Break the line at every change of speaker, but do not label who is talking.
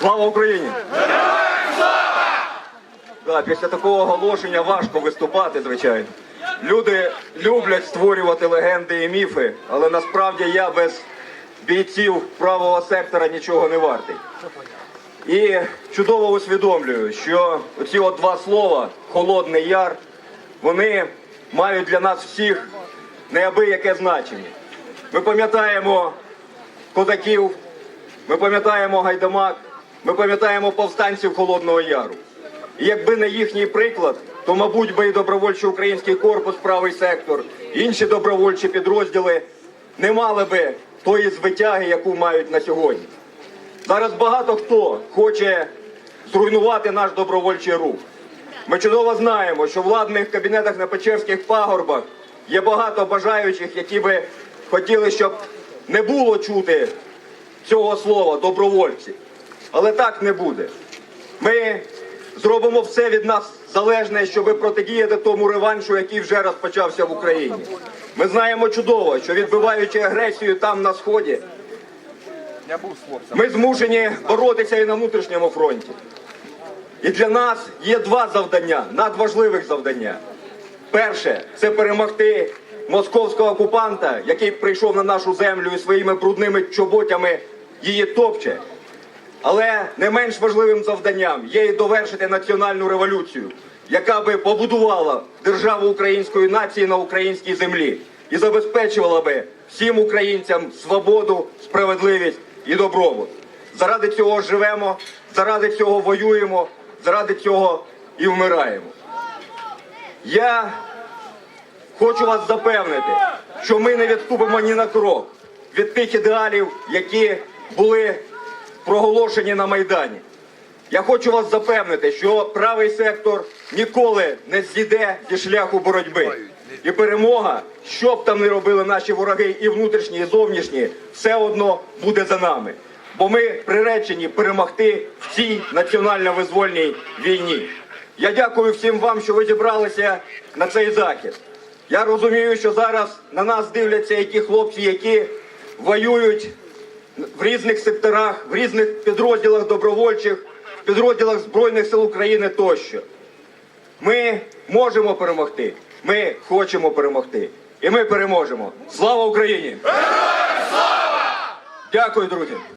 Слава Україні! Да, після такого оголошення важко виступати, звичайно. Люди люблять створювати легенди і міфи, але насправді я без бійців правого сектора нічого не вартий. І чудово усвідомлюю, що оці от два слова Холодний Яр, вони мають для нас всіх неабияке значення. Ми пам'ятаємо козаків, ми пам'ятаємо гайдамак, ми пам'ятаємо повстанців Холодного Яру. І якби не їхній приклад, то, мабуть, би і добровольчий український корпус, правий сектор, інші добровольчі підрозділи не мали би тої звитяги, яку мають на сьогодні. Зараз багато хто хоче зруйнувати наш добровольчий рух. Ми чудово знаємо, що в владних кабінетах на Печерських пагорбах є багато бажаючих, які би хотіли, щоб не було чути цього слова добровольці. Але так не буде. Ми зробимо все від нас залежне, щоб протидіяти тому реваншу, який вже розпочався в Україні. Ми знаємо чудово, що відбиваючи агресію там на сході, ми змушені боротися і на внутрішньому фронті. І для нас є два завдання, надважливих завдання. Перше це перемогти московського окупанта, який прийшов на нашу землю і своїми брудними чоботями її топче. Але не менш важливим завданням є і довершити національну революцію, яка би побудувала державу української нації на українській землі і забезпечувала би всім українцям свободу, справедливість і добробут. Заради цього живемо, заради цього воюємо, заради цього і вмираємо. Я хочу вас запевнити, що ми не відступимо ні на крок від тих ідеалів, які були проголошені на Майдані. Я хочу вас запевнити, що правий сектор ніколи не зійде зі шляху боротьби. І перемога, що б там не робили наші вороги, і внутрішні, і зовнішні, все одно буде за нами. Бо ми приречені перемогти в цій національно-визвольній війні. Я дякую всім вам, що ви зібралися на цей захід. Я розумію, що зараз на нас дивляться які хлопці, які воюють в різних секторах, в різних підрозділах добровольчих, підрозділах Збройних сил України тощо. Ми можемо перемогти. Ми хочемо перемогти. І ми переможемо. Слава Україні! Дякую, друзі!